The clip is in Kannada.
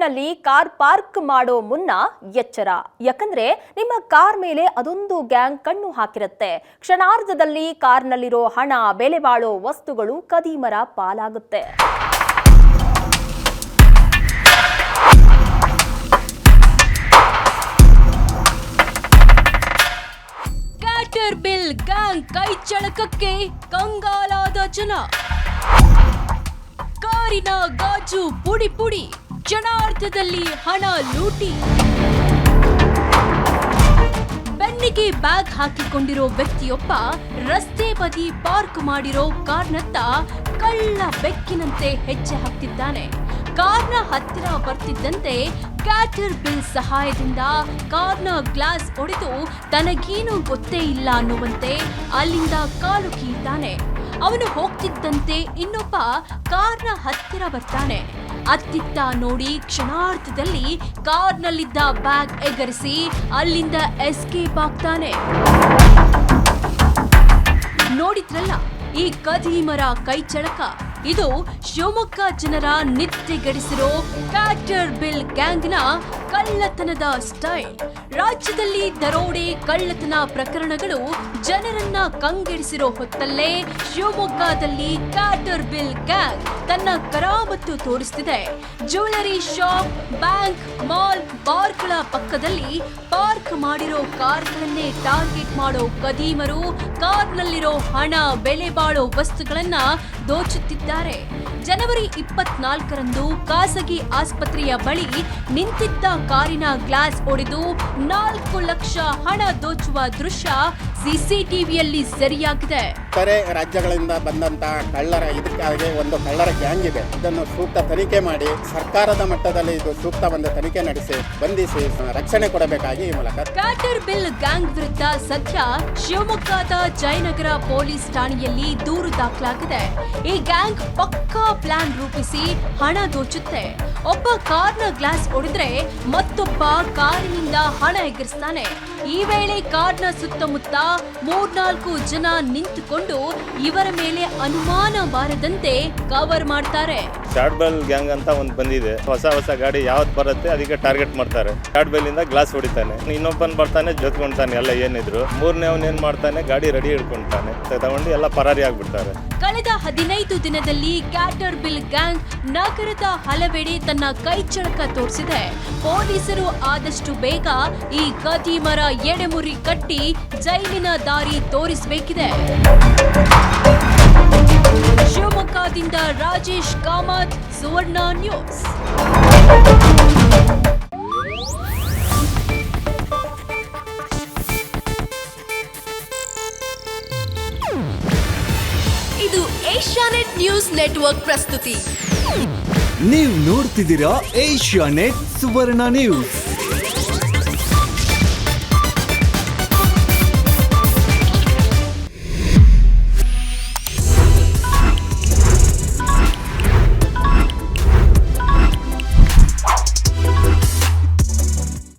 ರೋಡ್ನಲ್ಲಿ ಕಾರ್ ಪಾರ್ಕ್ ಮಾಡೋ ಮುನ್ನ ಎಚ್ಚರ. ಯಾಕಂದ್ರೆ ನಿಮ್ಮ ಕಾರ್ ಮೇಲೆ ಅದೊಂದು ಗ್ಯಾಂಗ್ ಕಣ್ಣು ಹಾಕಿರುತ್ತೆ. ಕ್ಷಣಾರ್ಧದಲ್ಲಿ ಕಾರ್ನಲ್ಲಿರೋ ಹಣ, ಬೆಲೆ ಬಾಳೋ ವಸ್ತುಗಳು ಕದೀಮರ ಪಾಲಾಗುತ್ತೆ. ಬಿಲ್ ಗ್ಯಾಂಗ್ ಕೈ ಚಳಕಕ್ಕೆ ಕಂಗಾಲಾದ ಜನ ಕಾರಿನ ಗಾಜು ಪುಡಿ ಪುಡಿ ಕ್ಷಣಾರ್ಧದಲ್ಲಿ ಹಣ ಲೂಟಿ. ಬೆನ್ನಿಗೆ ಬ್ಯಾಗ್ ಹಾಕಿಕೊಂಡಿರೋ ವ್ಯಕ್ತಿಯೊಬ್ಬ ರಸ್ತೆ ಬದಿ ಪಾರ್ಕ್ ಮಾಡಿರೋ ಕಾರ್ನತ್ತ ಕಳ್ಳ ಬೆಕ್ಕಿನಂತೆ ಹೆಜ್ಜೆ ಹಾಕ್ತಿದ್ದಾನೆ. ಕಾರ್ನ ಹತ್ತಿರ ಬರ್ತಿದ್ದಂತೆ ಕ್ಯಾಟರ್ ಬಿಲ್ ಸಹಾಯದಿಂದ ಕಾರ್ನ ಗ್ಲಾಸ್ ಒಡೆದು ತನಗೇನು ಗೊತ್ತೇ ಇಲ್ಲ ಅನ್ನುವಂತೆ ಅಲ್ಲಿಂದ ಕಾಲು ಕೀಳ್ತಾನೆ. ಅವನು ಹೋಗ್ತಿದ್ದಂತೆ ಇನ್ನೊಬ್ಬ ಕಾರ್ನ ಹತ್ತಿರ ಬರ್ತಾನೆ. ಅತ್ತಿತ್ತ ನೋಡಿ ಕ್ಷಣಾರ್ಥದಲ್ಲಿ ಕಾರ್ನಲ್ಲಿದ್ದ ಬ್ಯಾಗ್ ಎಗರಿಸಿ ಅಲ್ಲಿಂದ ಎಸ್ಕೇಪ್ ಆಗ್ತಾನೆ. ನೋಡಿದ್ರಲ್ಲ ಈ ಕದೀಮರ ಕೈ ಚಳಕ ಇದು ಶಿವಮೊಗ್ಗ ಜನರ ನಿತ್ಯಗೆಡಿಸಿರೋ ಕ್ಯಾಟರ್ ಬಿಲ್ ಗ್ಯಾಂಗ್ನ ಕಳ್ಳತನದ ಸ್ಟೈಲ್ ರಾಜ್ಯದಲ್ಲಿ ದರೋಡೆ, ಕಳ್ಳತನ ಪ್ರಕರಣಗಳು ಜನರನ್ನ ಕಂಗೆಡಿಸಿರೋ ಹೊತ್ತಲ್ಲೇ ಶಿವಮೊಗ್ಗದಲ್ಲಿ ಕ್ಯಾಟರ್ ಬಿಲ್ ಗ್ಯಾಂಗ್ ತನ್ನ ಕರಾಮತ್ತು ತೋರಿಸ್ತಿದೆ. ಜ್ಯುವೆಲರಿ ಶಾಪ್ ಬ್ಯಾಂಕ್ ಮಾಲ್ ಪಾರ್ಕ್ಗಳ ಪಕ್ಕದಲ್ಲಿ ಪಾರ್ಕ್ ಮಾಡಿರೋ ಕಾರ್ಗಳನ್ನೇ ಟಾರ್ಗೆಟ್ ಮಾಡೋ ಕದೀಮರು ಕಾರ್ನಲ್ಲಿರೋ ಹಣ, ಬೆಲೆ ಬಾಳೋ ವಸ್ತುಗಳನ್ನ ದೋಚುತ್ತಿದ್ದಾರೆ. ಜನವರಿ ಇಪ್ಪತ್ನಾಲ್ಕರಂದು ಖಾಸಗಿ ಆಸ್ಪತ್ರೆಯ ಬಳಿ ನಿಂತಿದ್ದ ಕಾರಿನ ಗ್ಲಾಸ್ ಒಡೆದು ನಾಲ್ಕು ಲಕ್ಷ ಹಣ ದೋಚುವ ದೃಶ್ಯ ಸಿಸಿಟಿವಿಯಲ್ಲಿ ಸೆರೆಯಾಗಿದೆ. ಇತರೆ ರಾಜ್ಯಗಳಿಂದ ಬಂದಂತ ಕಳ್ಳರ ಇದಕ್ಕಾಗಿ ಒಂದು ಕಳ್ಳರ ಗ್ಯಾಂಗ್ ಇದೆ. ಇದನ್ನು ಸೂಕ್ತ ತನಿಖೆ ಮಾಡಿ ಸರ್ಕಾರದ ಮಟ್ಟದಲ್ಲಿ ಇದು ಸೂಕ್ತ ಒಂದು ತನಿಖೆ ನಡೆಸಿ ಬಂಧಿಸಿ ರಕ್ಷಣೆ ಕೊಡಬೇಕಾಗಿ ಈ ಮೂಲಕ. ಕ್ಯಾಟರ್ ಬಿಲ್ ಗ್ಯಾಂಗ್ ವಿರುದ್ಧ ಸದ್ಯ ಶಿವಮೊಗ್ಗದ ಜಯನಗರ ಪೊಲೀಸ್ ಠಾಣೆಯಲ್ಲಿ ದೂರು ದಾಖಲಾಗಿದೆ. ಈ ಗ್ಯಾಂಗ್ ಪಕ್ಕಾ ಪ್ಲಾನ್ ರೂಪಿಸಿ ಹಣ ದೋಚುತ್ತೆ. ಒಬ್ಬ ಕಾರ್ನ ಗ್ಲಾಸ್ ಹೊಡೆದ್ರೆ ಮತ್ತೊಬ್ಬ ಕಾರಿನಿಂದ ಹಣ ಎಗರಿಸ್ತಾನೆ. ಈ ವೇಳೆ ಕಾರ್ನ ಸುತ್ತಮುತ್ತ ಮೂರ್ನಾಲ್ಕು ಜನ ನಿಂತುಕೊಂಡು ಇವರ ಮೇಲೆ ಅನುಮಾನ ಬಾರದಂತೆ ಕವರ್ ಮಾಡ್ತಾರೆ. ಶಾರ್ಟ್ ಗ್ಯಾಂಗ್ ಅಂತ ಒಂದು ಬಂದಿದೆ. ಹೊಸ ಹೊಸ ಗಾಡಿ ಯಾವ್ದು ಬರುತ್ತೆ ಅದಕ್ಕೆ ಟಾರ್ಗೆಟ್ ಮಾಡ್ತಾರೆ. ಶಾರ್ಟ್ ಇಂದ ಗ್ಲಾಸ್ ಹೊಡಿತಾನೆ. ಇನ್ನೊಬ್ಬನ್ ಬರ್ತಾನೆ ಜೊತ್ಕೊಂತಾನೆ ಎಲ್ಲ ಏನಿದ್ರು. ಮೂರನೇ ಅವನ್ ಏನ್ ಮಾಡ್ತಾನೆ, ಗಾಡಿ ರೆಡಿ ಇಟ್ಕೊಂತಾನೆ ತಗೊಂಡು ಎಲ್ಲ ಪರಾರಿ ಆಗ್ಬಿಡ್ತಾರೆ. ಕಳೆದ ಹದಿನೈದು ದಿನದಲ್ಲಿ ಕ್ಯಾಟರ್ ಬಿಲ್ ಗ್ಯಾಂಗ್ ನಗರದ ಹಲವೆಡೆ ತನ್ನ ಕೈ ಚಳಕ ತೋರಿಸಿದೆ. ಪೊಲೀಸರು ಆದಷ್ಟು ಬೇಗ ಈ ಕದೀಮರ ಎಡೆಮುರಿ ಕಟ್ಟಿ ಜೈಲಿನ ದಾರಿ ತೋರಿಸಬೇಕಿದೆ. ಶಿವಮೊಗ್ಗದಿಂದ ರಾಜೇಶ್ ಕಾಮತ್, ಸುವರ್ಣ ನ್ಯೂಸ್. ಇದು ಏಷ್ಯಾನೆಟ್ ನ್ಯೂಸ್ ನೆಟ್ವರ್ಕ್ ಪ್ರಸ್ತುತಿ. ನೀವು ನೋಡ್ತಿದ್ದೀರಾ ಏಷ್ಯಾನೆಟ್ ಸುವರ್ಣ ನ್ಯೂಸ್.